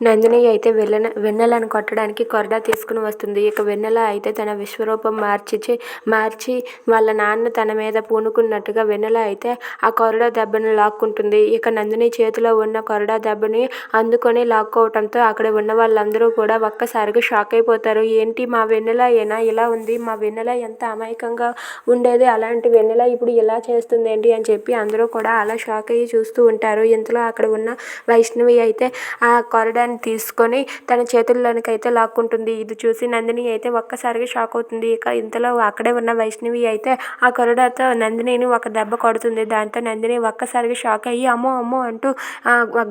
నందిని అయితే వెన్నెల వెన్నెలను కొట్టడానికి కొరడా తీసుకుని వస్తుంది. ఇక వెన్నెల అయితే తన విశ్వరూపం మార్చి మార్చి వాళ్ళ నాన్న తన మీద పూనుకున్నట్టుగా వెన్నెల అయితే ఆ కొరడా దెబ్బను లాక్కుంటుంది. ఇక నందిని చేతిలో ఉన్న కొరడా దెబ్బని అందుకొని లాక్కోవటంతో అక్కడ ఉన్న వాళ్ళందరూ కూడా ఒక్కసారిగా షాక్ అయిపోతారు. ఏంటి మా వెన్నెల ఏనా? ఇలా ఉంది. మా వెన్నెల ఎంత అమాయకంగా ఉండేది? అలాంటి వెన్నెల ఇప్పుడు ఇలా చేస్తుంది ఏంటి అని చెప్పి అందరూ కూడా అలా షాక్ అయ్యి చూస్తూ ఉంటారు. ఇంతలో అక్కడ ఉన్న వైష్ణవి అయితే ఆ కొరడా దాన్ని తీసుకొని తన చేతుల్లోనికి అయితే లాక్కుంటుంది. ఇది చూసి నందిని అయితే ఒక్కసారిగా షాక్ అవుతుంది. ఇక ఇంతలో అక్కడే ఉన్న వైష్ణవి అయితే ఆ కొరడాతో నందినిని ఒక దెబ్బ కొడుతుంది. దాంతో నందిని ఒక్కసారిగా షాక్ అయ్యి అమ్మో అమ్మో అంటూ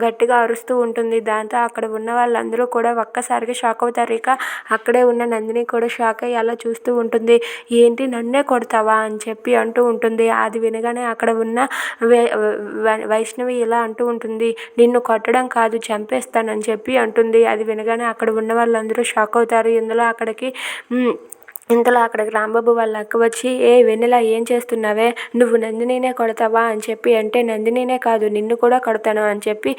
గట్టిగా అరుస్తూ ఉంటుంది. దాంతో అక్కడ ఉన్న వాళ్ళందరూ కూడా ఒక్కసారిగా షాక్ అవుతారు. ఇక అక్కడే ఉన్న నందిని కూడా షాక్ అయ్యి అలా చూస్తూ ఉంటుంది. ఏంటి నన్నే కొడతావా? అని చెప్పి అంటూ ఉంటుంది. అది వినగానే అక్కడ ఉన్న వైష్ణవి ఇలా అంటూ ఉంటుంది. నిన్ను కొట్టడం కాదు చంపేస్తానని చెప్పి చెప్పి అంటుంది. అది వినగానే అక్కడ ఉన్న వాళ్ళందరూ షాక్ అవుతారు. ఇందులో అక్కడికి ఇంతలో అక్కడికి రాంబాబు వాళ్ళ అక్క వచ్చి ఏ వెన్నెల ఏం చేస్తున్నావే? నువ్వు నందినినే కొడతావా? అని చెప్పి అంటే నందినినే కాదు నిన్ను కూడా కొడతాను అని చెప్పి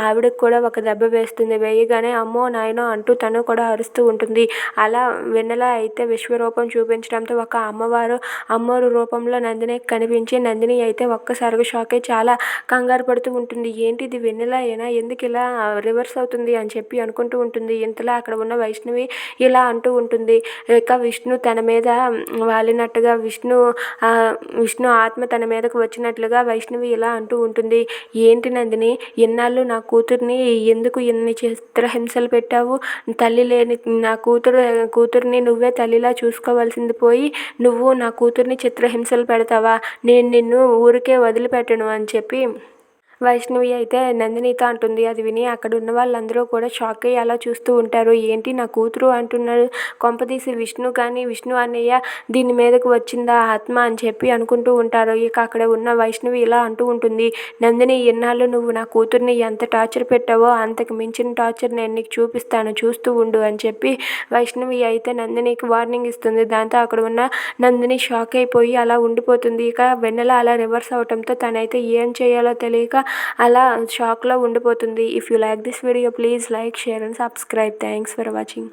ఆవిడకి కూడా ఒక దెబ్బ వేస్తుంది వేయగానే అమ్మో నాయనో అంటూ తను కూడా అరుస్తూ ఉంటుంది. అలా వెన్నెల అయితే విశ్వరూపం చూపించడంతో ఒక అమ్మవారు అమ్మవారు రూపంలో నందిని కనిపించి నందిని అయితే ఒక్కసారిగా షాక్ అయి చాలా కంగారు పడుతూ ఉంటుంది. ఏంటి ఇది వెన్నెల అయినా ఎందుకు ఇలా రివర్స్ అవుతుంది? అని చెప్పి అనుకుంటూ ఉంటుంది. ఇంతలో అక్కడ ఉన్న వైష్ణవి ఇలా అంటూ ఉంటుంది. ఇక విష్ణు విష్ణు తన మీద వాలినట్టుగా విష్ణు విష్ణు ఆత్మ తన మీదకు వచ్చినట్లుగా వైష్ణవి ఇలా అంటూ ఉంటుంది. ఏంటి నందిని ఎన్నాళ్ళు నా కూతుర్ని ఎందుకు ఎన్ని చిత్రహింసలు పెట్టావు? తల్లి లేని నా కూతురు కూతుర్ని నువ్వే తల్లిలా చూసుకోవాల్సింది పోయి నువ్వు నా కూతుర్ని చిత్రహింసలు పెడతావా? నేను నిన్ను ఊరికే వదిలిపెట్టను అని చెప్పి వైష్ణవి అయితే నందినితో అంటుంది. అది విని అక్కడ ఉన్న వాళ్ళందరూ కూడా షాక్ అయ్యి అలా చూస్తూ ఉంటారు. ఏంటి నా కూతురు అంటున్నాడు. కొంపదీసి విష్ణు కానీ విష్ణు అన్నయ్య దీని మీదకు వచ్చిందా ఆత్మ అని చెప్పి అనుకుంటూ ఉంటారు. ఇక అక్కడ ఉన్న వైష్ణవి ఇలా అంటూ ఉంటుంది. నందిని ఎన్నాళ్ళు నువ్వు నా కూతుర్ని ఎంత టార్చర్ పెట్టావో అంతకు మించిన టార్చర్ నేను నీకు చూపిస్తాను. చూస్తూ ఉండు అని చెప్పి వైష్ణవి అయితే నందినికి వార్నింగ్ ఇస్తుంది. దాంతో అక్కడ ఉన్న నందిని షాక్ అయిపోయి అలా ఉండిపోతుంది. ఇక వెన్నెల అలా రివర్స్ అవటంతో తనైతే ఏం చేయాలో తెలియక అలా షాక్లో ఉండిపోతుంది. If you like this video please like share and subscribe thanks for watching